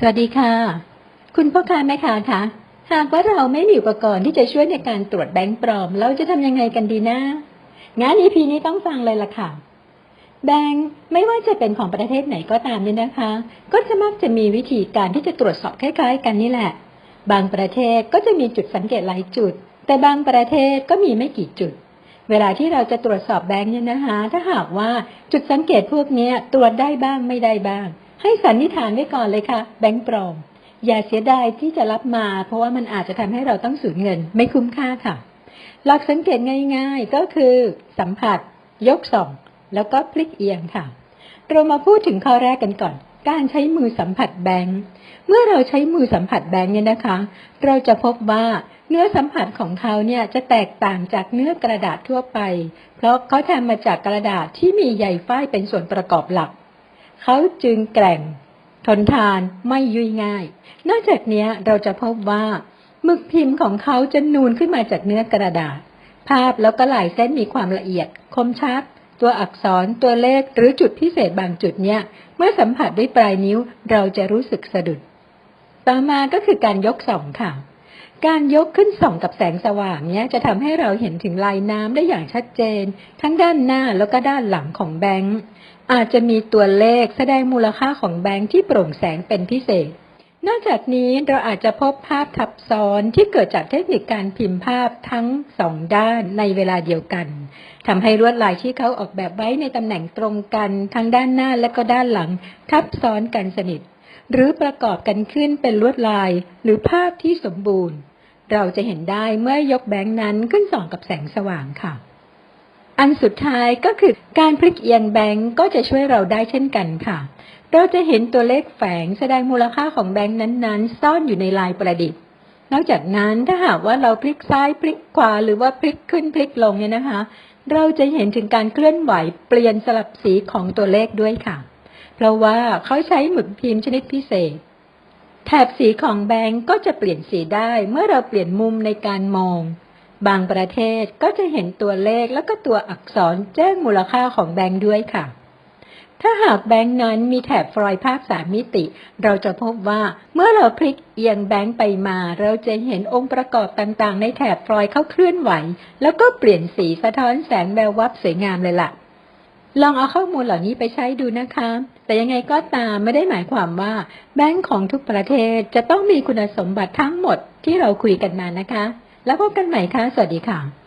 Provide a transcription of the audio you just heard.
สวัสดีค่ะ คุณพ่อค้าแม่ค้าคะหากว่าเราไม่มีอุปกรณ์ที่จะช่วยในการตรวจแบงก์ปลอม เราจะทำยังไงกันดีนะงาน EP นี้ต้องฟังเลยล่ะค่ะ แบงก์ไม่ว่าจะเป็นของประเทศไหนก็ตามเนี่ยนะคะ ก็จะมักจะมีวิธีการที่จะตรวจสอบคล้าย ๆ กันนี่แหละ บางประเทศก็จะมีจุดสังเกตหลายจุด แต่บางประเทศก็มีไม่กี่จุด เวลาที่เราจะตรวจสอบแบงก์เนี่ยนะคะ ถ้าหากว่าจุดสังเกตพวกนี้ตรวจได้บ้างไม่ได้บ้าง ให้สันนิษฐานไว้ก่อนเลยค่ะ แบงก์ปลอม อย่าเสียดายที่จะรับมา เพราะว่ามันอาจจะทำให้เราต้องสูญเงิน ไม่คุ้มค่าค่ะ หลักสังเกตง่าย ๆ ก็คือสัมผัส ยกส่อง แล้วก็พลิกเอียงค่ะ เรามาพูดถึงข้อแรกกันก่อน การใช้มือสัมผัสแบงค์เมื่อเราใช้มือสัมผัสแบงค์เนี่ยนะคะ เราจะพบว่าเนื้อสัมผัสของเขาเนี่ยจะแตกต่างจากเนื้อกระดาษทั่วไป เพราะเขาทำมาจากกระดาษที่มีใยฝ้ายเป็นส่วนประกอบหลัก เขาจึงแกร่ง ทนทานไม่ยุ่ยง่าย นอกจากนี้เราจะพบว่าหมึกพิมพ์ของเขาจะนูนขึ้นมาจากเนื้อกระดาษ ภาพแล้วก็ลายเส้นมีความละเอียด คมชัด ตัวอักษรตัวเลขหรือจุดพิเศษบางจุดเนี่ยเมื่อสัมผัสด้วยปลายนิ้วเราจะรู้สึกสะดุด ต่อมาก็คือการยกส่องค่ะ การยกขึ้นส่องกับแสงสว่างเนี่ยจะทำให้เราเห็นถึงลายน้ำได้อย่างชัดเจน ทั้งด้านหน้าแล้วก็ด้านหลังของแบงค์อาจจะมีตัวเลขแสดงมูลค่าของแบงค์ที่โปร่งแสงเป็นพิเศษ นอกจากนี้เราอาจจะพบภาพทับซ้อนที่เกิดจากเทคนิคการพิมพ์ภาพทั้งสองด้านในเวลาเดียวกันทำให้ลวดลายที่เขาออกแบบไว้ในตำแหน่งตรงกันทั้งด้านหน้าและก็ด้านหลัง ทับซ้อนกันสนิท หรือประกอบกันขึ้นเป็นลวดลายหรือภาพที่สมบูรณ์ เราจะเห็นได้เมื่อยกแบงค์นั้นขึ้นส่องกับแสงสว่างค่ะ อันสุดท้ายก็คือการพลิกเอียงแบงก์ก็จะช่วยเราได้เช่นกันค่ะ เราจะเห็นตัวเลขแฝงแสดงมูลค่าของแบงก์นั้นๆ ซ่อนอยู่ในลายประดิษฐ์ นอกจากนั้นถ้าหากว่าเราพลิกซ้ายพลิกขวาหรือว่าพลิกขึ้นพลิกลงเนี่ยนะคะ เราจะเห็นถึงการเคลื่อนไหวเปลี่ยนสลับสีของตัวเลขด้วยค่ะ เพราะว่าเขาใช้หมึกพิมพ์ชนิดพิเศษ แถบสีของแบงก์ก็จะเปลี่ยนสีได้เมื่อเราเปลี่ยนมุมในการมอง บางประเทศก็จะเห็นตัวเลขแล้วก็ตัวอักษรแจ้งมูลค่าของแบงค์ด้วยค่ะ ถ้าหากแบงค์นั้นมีแถบฟลอยภาพสามมิติ เราจะพบว่าเมื่อเราพลิกเอียงแบงค์ไปมา เราจะเห็นองค์ประกอบต่างๆ ในแถบฟลอยเข้าเคลื่อนไหว แล้วก็เปลี่ยนสีสะท้อนแสงแวววับสวยงามเลยล่ะ ลองเอาข้อมูลเหล่านี้ไปใช้ดูนะคะ แต่ยังไงก็ตามไม่ได้หมายความว่า แบงค์ของทุกประเทศจะต้องมีคุณสมบัติทั้งหมดที่เราคุยกันมานะคะ แล้วพบกันใหม่ค่ะ สวัสดีค่ะ